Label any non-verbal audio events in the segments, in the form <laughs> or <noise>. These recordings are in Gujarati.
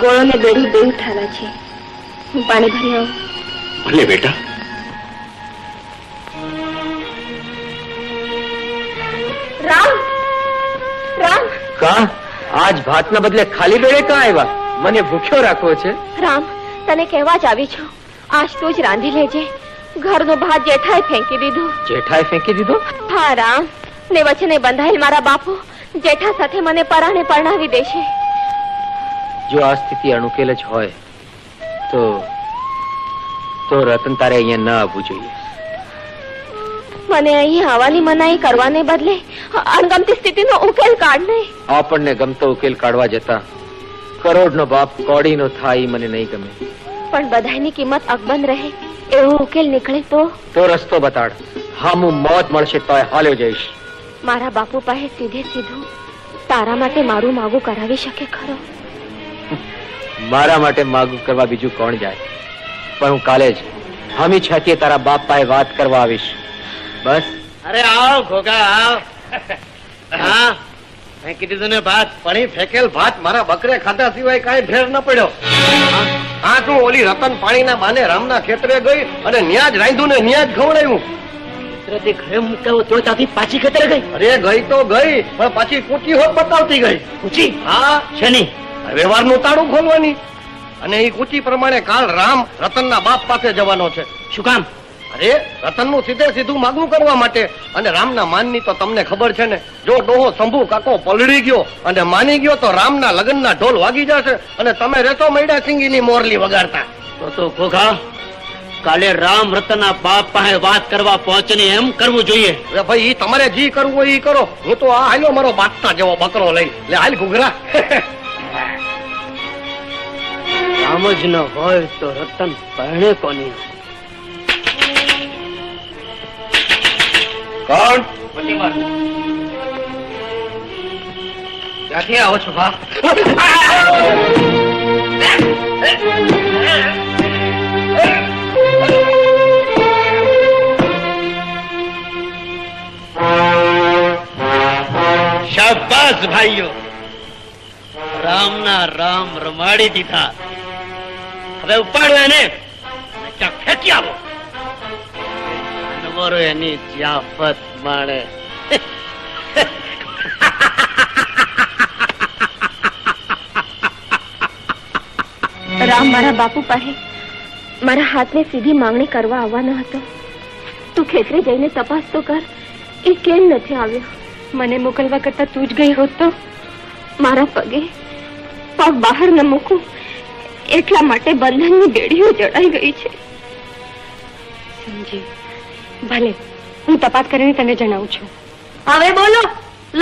ગોળો ને બેડી બે ઉઠાવા છે. હું પાણી ભરી આવું. ભલે બેટા. રામ! રામ! કા? આજ ભાતના બદલે ખાલી બેડે કા આવ્યા મને ભૂખ્યો રાખવો છે. રામ તને કહેવા જ આવી છું. આજ તું જ રાંધી લેજે. ઘરનો ભાત જેઠાએ ફેંકી દીધો. જેઠાએ ફેંકી દીધો? હા રામ. ને વચને બંધાયેલ મારા બાપુ જેઠા સાથે મને પરાણે પરણાવી દેશે. જો આ સ્થિતિ અણુકેલ જ હોય તો તો રતન તારે અહીંયા ન આવવું જોઈએ. મને અહીં આવવાની મનાઈ કરવાને બદલે અણગમતી સ્થિતિનો ઉકેલ કાઢને આપણને ગમતો ઉકેલ કાઢવા જતા કરોડનો બાપ કોડીનો થાય મને નહીં ગમે. પણ બધાની કિંમત અકબંધ રહે એવો ઉકેલ નીકળે તો? તો રસ્તો બતાડ. હામું મોત મળશે તોય હાલ્યો જઈશ. મારા બાપુ પાસે સીધે સીધું તારા માટે મારું માગું કરાવી શકે ખરો? મારા માટે માગું કરવા બીજું કોણ જાય? પણ હું કાલે જ હમી છાતીએ તારા બાપ પાસે વાત કરવા આવીશ. બસ. અરે આવ ઘોઘા આવ. હા ફેંકી દીધું ને ભાત પણ ફેકેલ ભાત મારા બકરે ખાધા સિવાય કાંઈ ફેર ન પડ્યો. હા તું ઓલી રતન પાણીના બાને રામના ખેતરે ગઈ અને ન્યાજ જ રાંધ્યું ને ન્યાજ જ ખવડાવ્યું કુદરતે ઘરે મૂકાવો તો ત્યાંથી પાછી ખેતરે ગઈ? અરે ગઈ તો ગઈ પણ પાછી કૂટી હોત બતાવતી ગઈ. કૂચી હા. શેની? વ્યવહારનું તાળું ખોલવાની. અને એ કૂચી પ્રમાણે કાલ રામ રતનના બાપ પાસે જવાનો છે. શું કામ? અરે રતનનું સીધે સીધું માગવું કરવા માટે. અને રામના માનની તો તમને ખબર છે ને. જો ડોહો શંભુ કાકો પલળી ગયો અને માની ગયો તો રામના લગ્નના ઢોલ વાગી જશે અને તમે રહેશો મૈડા સિંગીની મોરલી વગાડતા. તો તો ખોખા કાલે રામ રતનના બાપ પાસે વાત કરવા પહોંચને એમ કરવું જોઈએ. અરે ભાઈ ઈ તમારે જી કરવું હોય ઈ કરો. હું તો આ હાલ્યો મારો બાટતા જેવો બકરો લઈ લે હાલ ઘૂઘરા. <laughs> રામ જ ન હોય તો રતન પરણે કોની કોણ? ક્યાંથી આવો છો બા? શાબાશ ભાઈઓ. રામના રામ રમાડી દીધા. હવે ઉપાડો એને ફેંકી આવો. અનવરો એની જ્યાફત માણે. રામ મારા બાપુ પાસે મારા હાથને સીધી માંગણી કરવા આવવાનો હતો. તું ખેતરે જઈને તપાસ તો કર એ કેમ નથી આવ્યો? મને મોકલવા કરતા તું જ ગઈ હોત તો મારા પગે પગ બહાર ન મૂકું. એટલા માટે બંધનની બેડીઓ જડાઈ ગઈ છે. સમજી ભલે હું તપાસ કરીને તને જણાવું છું. હવે બોલો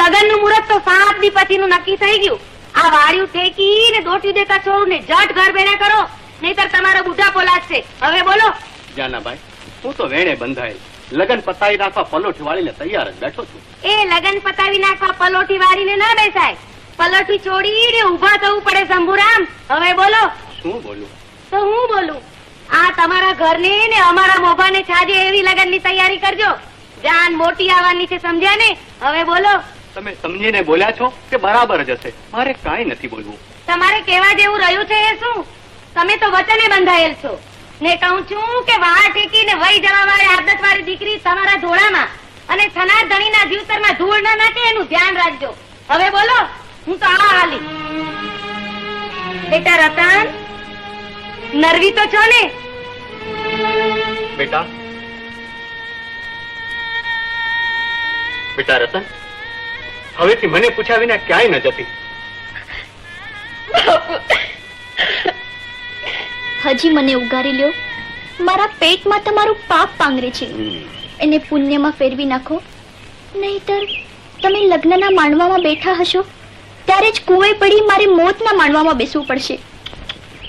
લગનનું મુહૂર્ત તો સાત દી પછીનું નક્કી થઈ ગયું. આ વાળ્યું ઠેકી ને દોટી દેતા છોડું ને જટ ઘર બેડા કરો નહીતર તમારો બુઢાપો છે. હવે બોલો. જાનાભાઈ હું તો વેણે બંધાયેલ. લગન પતાવી નાખવા પલોઠી વાળીને તૈયાર જ બેઠો છું. એ લગન પતાવી નાખવા પલોઠી વાળીને ના બેસાય. પલોઠી છોડીને ઊભા થવું પડે શંભુરામ હવે બોલો. શું બોલું? તો હું બોલું? આ તમારા ઘરની ને અમારા મોભાને છાજે એવી લગનની તૈયારી કરજો. જાન મોટી આવવાની છે સમજ્યા ને? હવે બોલો. તમે સમજીને બોલ્યા છો કે બરાબર જ હશે? મારે કાંઈ નથી બોલવું. તમારે કેવા જેવું રહ્યું છે એ શું? તમે તો વચને બંધાયેલ છો. ને કહું છું કે વાહ ટેકીને વહી જવા વાળી આદત વાળી દીકરી તમારા ધોળામાં અને થનાર ધણીના જીવતરમાં ધૂળ ના નાખે એનું ધ્યાન રાખજો. હવે બોલો હું તો આ હાલી. બેટા રતન નરવી તો છો ને? બેટા. બેટા રતન હવેથી મને પૂછ્યા વિના ક્યાંય ન જતી. હજી મને ઉગારી લ્યો. મારા પેટમાં તમારું પાપ પાંગરે છે. એને પુણ્યમાં ફેરવી નાખો. નહીતર તમે લગ્નના માંડવામાં બેઠા હશો ત્યારે જ કુવે પડી મારે મોતના માણવામાં બેસવું પડશે.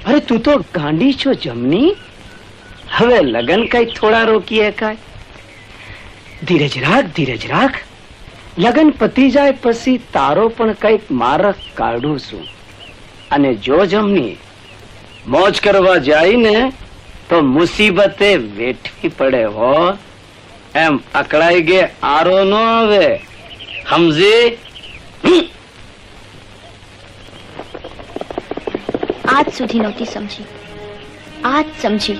અરે તું તો ગાંડી છો, જમની? હવે લગન કઈ થોડા રોકીએ કાય ધીરજ રાખ ધીરજ રાખ. લગન પતી જાય પછી તારો પણ કંઈક મારક કાઢું છું. અને જો જમની, મોજ કરવા જાય ને તો મુસીબતે વેઠવી પડે હો. એમ અકળાઈ ગે આરો ન આવે. સમજી આજ સુધી નહોતી સમજી. આજ સમજી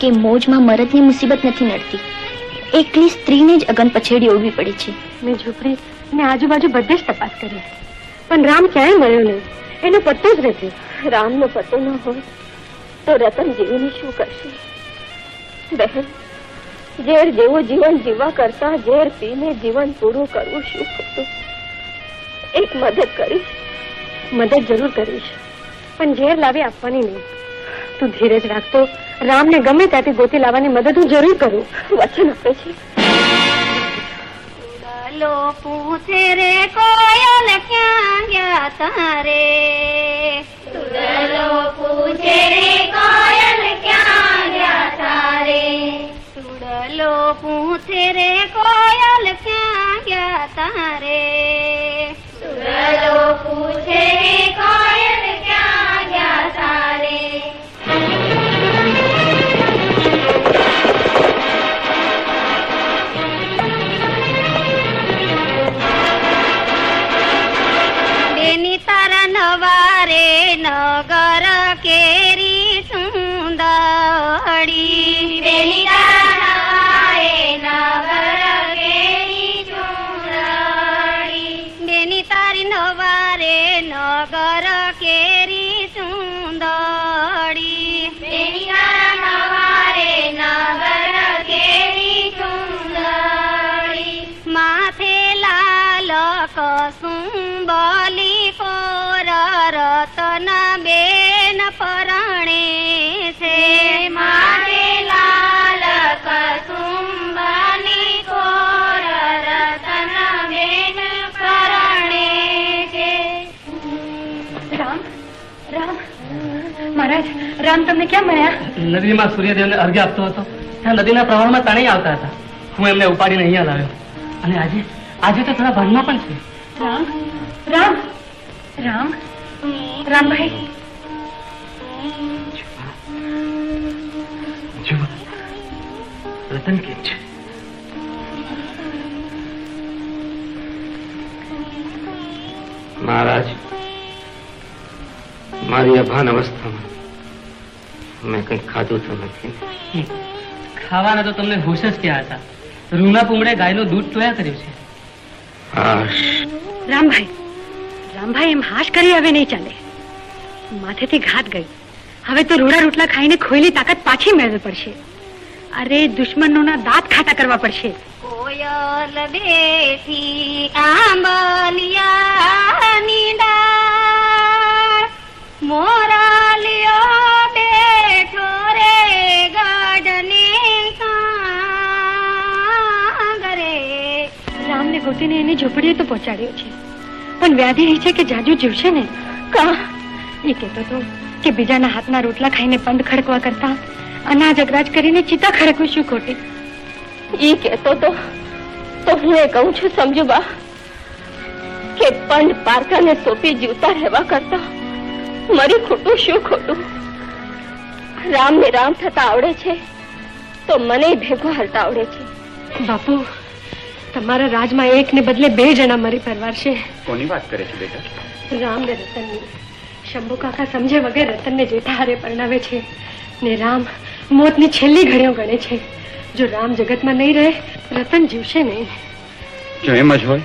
કે મોજમાં મરદની મુસીબત નથી નડતી. એકલી સ્ત્રીને જ અગન પછેડી ઓળવી પડી છે. મેં ઝૂંપડી ને આજુબાજુ બધે જ તપાસ કરી પણ રામ ક્યાંય મળ્યો નહીં. એનો પત્તો જ નથી રામનો પત્તો ન હોય તો રતન જીવીને શું કરશે? બહેન, ઝેર જેવું જીવન જીવવા કરતા ઝેર પીને જીવન પૂરું કરવું શું ખોટું? એક મદદ કરીશ. મદદ જરૂર કરીશ. પણ ઝેર લાવી આપવાની નહીં. તું ધીરજ રાખતો, રામને ગમે ત્યાંથી ગોતી લાવવાની મદદ હું જરૂર કરું. વચન આપે છે. લો પૂછે રે કોયલ ક્યાં ગયા તારે? સુરલો પૂછે રે કોયલ ક્યાં ગયા તારે? સુરલો પૂછે રે કોયલ પૂછે રે नबारे नगर केरी सुन्दरी केरी माथे लाल कसुम्बली फोर રામ તમને ક્યાં મળ્યા? નદીમાં સૂર્યદેવને અર્ઘ્ય આપતો હતો. ત્યાં નદીના પ્રવાહમાં તણાઈ આવતા હતા. હું એમને ઉપાડીને અહીંયા લાવ્યો અને આજે આજે તો થોડા ભાનમાં પણ છે. રામ રામ રામ રામભાઈ રતન કેમ છે? મહારાજ મારી અભાન અવસ્થામાં મેં કંઈક ખાધું તો નથી. ખાવાના તો તમને હોશ જ ક્યાં હતા? રૂના પૂમડે ગાયનું દૂધ ટોયા કર્યું છે. રામભાઈ રામભાઈ એમ હાશ કરી હવે નહીં ચાલે. માથેથી ઘાત ગઈ. હવે તો રોડા રોટલા ખાઈને ખોયેલી તાકાત પાછી મેળવવી પડશે. અરે દુશ્મનોના દાંત ખાટા કરવા પડશે. કોયલ બેઠી આંબલિયાની ડાળ રામને ગોતીને એની ઝૂંપડીએ તો પહોંચાડ્યો છે. પણ વ્યાધિ એ છે કે જાજુ જીવશે ને? કા? એ કહેતો તો કે બીજાના હાથના રોટલા ખાઈને પંદ ખડકવા કરતા અનાજ અગરાજ કરીને ચિતા ખડકવું શું ખોટી? એ કહેતો તો તો હું એ કહું છું સમજુ બા, કે પંડ પારકાને સોંપી જીવતા રહેવા કરતા મરી ખોટું શું ખોટું? રામ ને રામ થતા આવડે છે, તો મને ભેગો હાલતા આવડે છે. બાપુ તમારા રાજમાં એક ને બદલે બે જણા મરી પરવારશે કોની વાત કરે છે બેટા? રામ ને રતનની. શંભુ કાકા સમજે વગર રતનને જેઠા હારે પરણાવે છે ને રામ મોતની છેલ્લી ઘડીઓ ગણે છે. જો રામ જગતમાં નહીં રહે રતન જીવશે નહીં. જો એમ જ હોય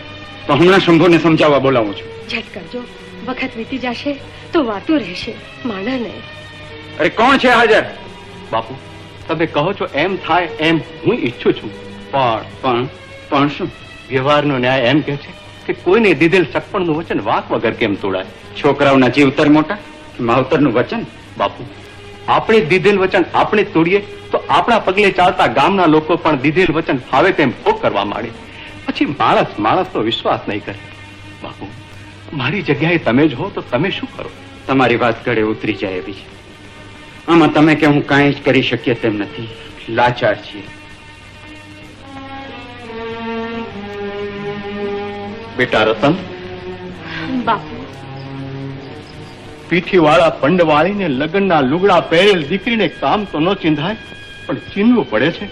તો હમણાં શંભુને સમજાવવા બોલાવું છું. ઝટ કરજો. વખત વીતી જશે તો વાતું રહેશે માણા નહીં અરે કોણ છે હાજર? બાપુ તમે કહો છો એમ થાય એમ હું ઈચ્છું છું. પણ પણ પણ શું? વ્યવહારનો ન્યાય એમ કહે છે કે કોઈને દીધેલ સગપણનું વચન વાક વગર કેમ તોડાય? છોકરાઓના જીવતર મોટા, માવતરનું વચન બાપુ. આપણે દીધેલ વચન આપણે તોડીએ, તો આપણા પગલે ચાલતા ગામના લોકો પણ દીધેલ વચન ફાવે તેમ ભોગ કરવા માંડે. પછી માણસ માણસનો વિશ્વાસ નહીં કરે. બાપુ, મારી જગ્યાએ તમે જ હો તો તમે શું કરો? તમારી વાત ગળે ઉતરી જાય એવી આમાં તમે કે હું કાંઈ જ કરી શકીએ તેમ નથી. લાચાર છીએ. બેટા રતન. બાપુ. પીઠીવાળા પંડવાળીને લગ્નના લુગડા પહેરેલ દીકરીને કામ તો ન ચિંધાય પણ ચીનવું પડે છે.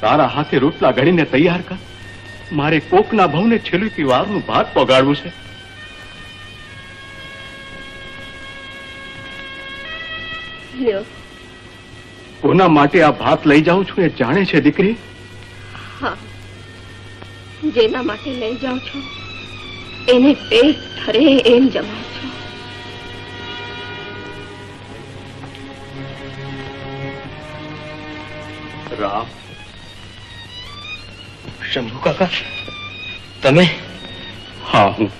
તારા હાથે રોટલા ઘડીને તૈયાર કર. મારે કોકના ભવને છેલ્લી વારનું ભાત પગાડવું છે. કોના માટે આ ભાત લઈ જાઉં છું એ જાણે છે દીકરી? જેના માટે લઈ જાઉં છો. એને પેટ ભરે એમ જમાવ છો. રામ. શંભુ કાકા તમે? હા હું.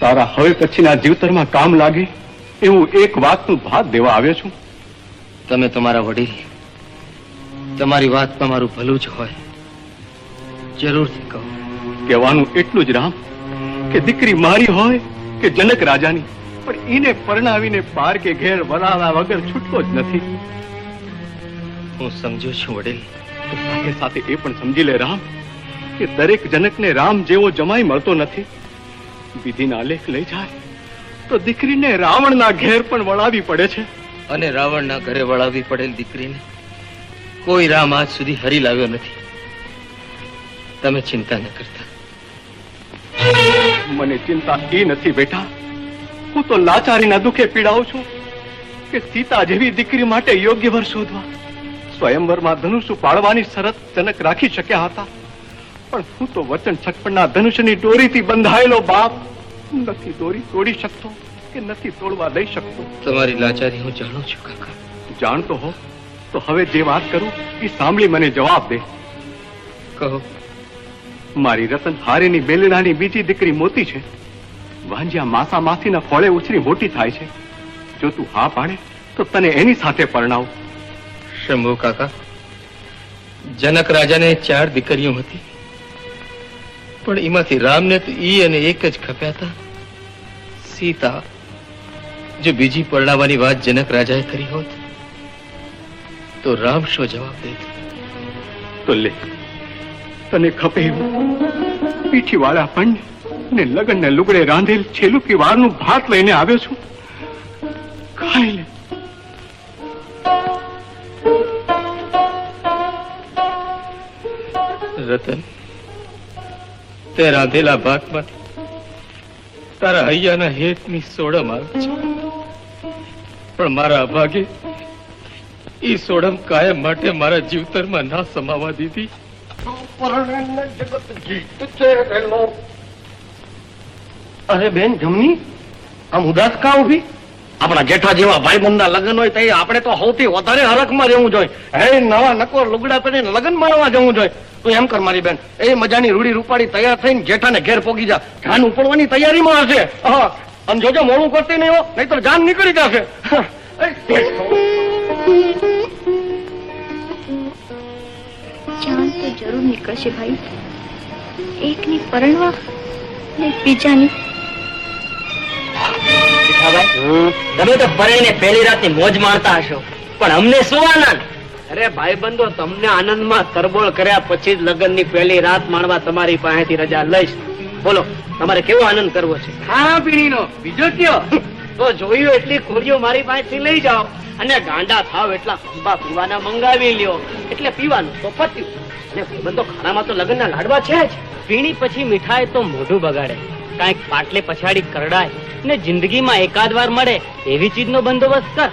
તારા હવે પછીના જીવતરમાં કામ લાગે એવું એક વાતનું ભાત દેવા આવ્યો છું. તમે તમારા વડીલ તમારી વાતમાં મારું ભલું જ હોય. જરૂરથી કહો. કહેવાનું એટલું જ રામ કે દીકરી મારી હોય કે જનક રાજાની. પણ એને પરણાવીને પાર કે ઘેર વરાળા વગર છૂટકો જ નથી. હું સમજુ છું, વડીલ. સાથે સાથે એ પણ સમજી લે, રામ, કે દરેક જનકને રામ જેવો જમાઈ મળતો નથી. વિધિના લેખ લઈ જાય, તો દીકરીને રાવણના ઘેર પણ વળાવી પડે છે. અને રાવણના ઘરે વળાવી પડેલ દીકરીને કોઈ રામ આજ સુધી હરી લાવ્યો નથી. તમે ચિંતા ન કરતા. મને ચિંતા એ નથી બેટા. હું તો લાચારીના દુઃખે પીડાઉં છું કે સીતા જેવી દીકરી માટે યોગ્ય વર શોધવા સ્વયંવરમાં ધનુષ પાડવાની શરત જનક રાખી શક્યા હતા. પણ હું તો વચન છકપણના ધનુષની દોરીથી બંધાયેલો બાપ નથી દોરી તોડી શકતો કે નથી તોડવા દઈ શકતો. તમારી લાચારી હું જાણું છું કાકા. જાણતો હો તો હવે જે વાત કરું એ સાંભળી મને જવાબ દે. કહો. મારી રતન હારીની બીજી દીકરી મોતી છે. વાંજ્યા માસા માસીના ફળે ઉછરી મોટી થાય છે. જો તું હા પાડે તો તને એની સાથે પરણાવું. શંભુ કાકા જનક રાજાને ચાર દીકરીઓ હતી. પણ એમાંથી રામને તો ઈ અને એક જ ખપ્યા હતા. સીતા જો બીજી પરણાવવાની વાત જનક રાજાએ કરી હોત તો રામ શો જવાબ દેત? તો લે. તને ખપે પીઠી વાળા પણ ને લગન ને લુગડે રાંધેલ છેલુકી વારનું ભાત લઈને આવ્યો છું. ખાઈ લે. રતન, તે રાંધેલા ભાતમાં તારા હૈયાના હેતની સોડમ આવે છે. પણ મારા અભાગે એ સોડમ કાયમ માટે મારા જીવતરમાં ના સમાવા દીધી. જગત છે રેલો. અરે બેન, જમની? આમ ઉદાસ કા ઊભી આપણા જેઠા જેવા ભાઈબંધના લગ્ન હોય તો આપણે તો સૌથી વધારે હરખમાં રહેવું જોઈએ. હે, નવા નકોર લુગડા પહેરીને લગ્ન માણવા જવું જોઈએ. તું એમ કર મારી બેન, એ મજાની રૂડી રૂપાડી તૈયાર થઈને જેઠાને ઘેર પોગી જા. જાન ઉપડવાની તૈયારીમાં હશે. હા, અને જોજો, મોડું કરતી નહીં હો, નહીતર જાન નીકળી જશે. જરૂર નીકળશે ભાઈ. એકની પરણવા ને બીજાની. તમે તો પરણીને પહેલી રાતની મોજ માણતા હશો. પણ અમને શું આનંદ? અરે ભાઈબંધો તમને આનંદમાં તરબોળ કર્યા પછી જ લગ્નની પહેલી રાત માણવા તમારી પાસેથી રજા લઈશ. બોલો તમારે કેવો આનંદ કરવો છે? પીણીનો બીજો કયો? તો જોયું એટલી ખોરીઓ મારી પાસેથી લઈ જાઓ. અને ગાંડા થાવ એટલા ખંભા પીવાના મંગાવી લ્યો. એટલે પીવાનું તો પત્યું અને ભાઈબંધો ખાનામાં તો લગ્નના લાડવા છે જ. પીણી પછી મીઠાઈ તો મોઢું બગાડે. કાંઈક પાટલે પછાડી કરડાય. ને જિંદગીમાં એકાદ વાર મળે એવી ચીજનો બંદોબસ્ત કર.